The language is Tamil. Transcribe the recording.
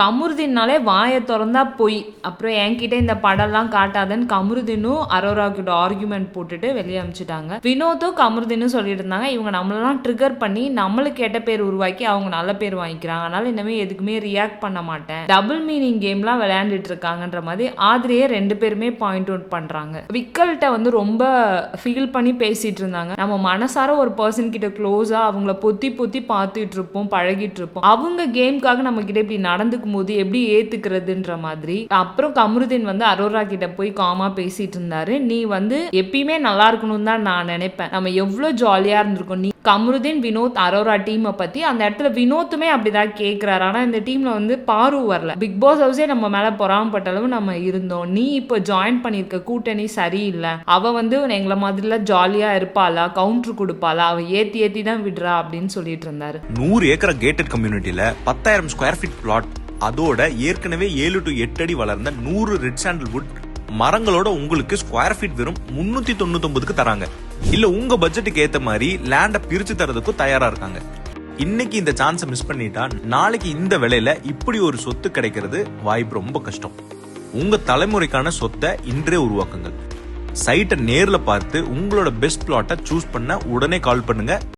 கமருதின்னாலே வாயை திறந்தா பொய். அப்புறம் என்கிட்ட இந்த படம்லாம் காட்டாதன்னு கமருதினும் அரோரா கிட்ட ஆர்குமெண்ட் போட்டுட்டு வெளியே அமிச்சிட்டாங்க. வினோத்தும் கமருதீனும் சொல்லிட்டு இருந்தாங்க இவங்க நம்மளெல்லாம் ட்ரிகர் பண்ணி நம்மளுக்கு கெட்ட பேர் உருவாக்கி அவங்க நல்ல பேர் வாங்கிக்கிறாங்க. அதனால இனிமேல் எதுக்குமே ரியாக்ட் பண்ண மாட்டேன். டபுள் மீனிங் கேம்லாம் விளையாண்டுட்டு இருக்காங்கன்ற மாதிரி ஆதிரியே ரெண்டு பேருமே பாயிண்ட் அவுட் பண்றாங்க. விக்கல்கிட்ட வந்து ரொம்ப ஃபீல் பண்ணி பேசிட்டு இருந்தாங்க. நம்ம மனசார ஒரு பர்சன் கிட்ட க்ளோஸா அவங்கள பொத்தி பொத்தி பார்த்துட்டு இருப்போம் பழகிட்டு இருப்போம். அவங்க கேம்க்காக நம்ம கிட்ட இப்படி நடந்து போது எப்படி ஏத்துக்கிறதுன்ற மாதிரி. அப்புறம் கமருதீன் வந்து அரோரா கிட்ட போய் காமா பேசிட்டு இருந்தாரு. நீ வந்து எப்பயுமே நல்லா இருக்கணும்னு தான் நான் நினைப்பேன். நம்ம எவ்வளவு ஜாலியா இருந்திருக்கோம். நீ கமருதீன் வினோத் அரோரா டீமை பத்தி அந்த இடத்துல வினோத்துமே அப்படிதான் கேக்குறாரு. ஆனா இந்த டீம்ல வந்து பாரு வரல. பிக் பாஸ் ஹவுஸே நம்ம மேல பொறாமப்பட்ட அளவு நம்ம இருந்தோம். நீ இப்போ ஜாயின் பண்ணிருக்க கூட்டணி சரியில்லை. அவ வந்து எங்களை மாதிரிலாம் ஜாலியா இருப்பாளா? கவுண்டர் கொடுப்பாளா? அவ ஏத்தி ஏத்தி தான் விடுறா அப்படின்னு சொல்லிட்டு இருந்தாரு. நூறு ஏக்கர் கேட்டட் கம்யூனிட்டியில பத்தாயிரம் ஸ்கொயர் ஃபீட் பிளாட் அதோட ஏற்கனவே ஏழு டு எட்டு அடி வளர்ந்த நூறு ரெட் சாண்டல்வுட் மரங்களோட உங்களுக்கு ஸ்கொயர் ஃபீட் வெறும் முன்னூத்தி தொண்ணூத்தி தராங்க. இல்ல உங்க பட்ஜெட்டுக்கு ஏத்த மாதிரி லேண்டை பிரிச்சு தரதுக்கும் தயாரா இருக்காங்க. இன்னைக்கு இந்த சான்ஸை மிஸ் பண்ணிட்டா நாளைக்கு இந்த விலையில இப்படி ஒரு சொத்து கிடைக்கிறது வாய்ப்பு ரொம்ப கஷ்டம். உங்க தலைமுறைக்கான சொத்தை இன்றே உருவாக்குங்கள். சைட்டை நேரில் பார்த்து உங்களோட பெஸ்ட் பிளாட்டை சூஸ் பண்ண உடனே கால் பண்ணுங்க.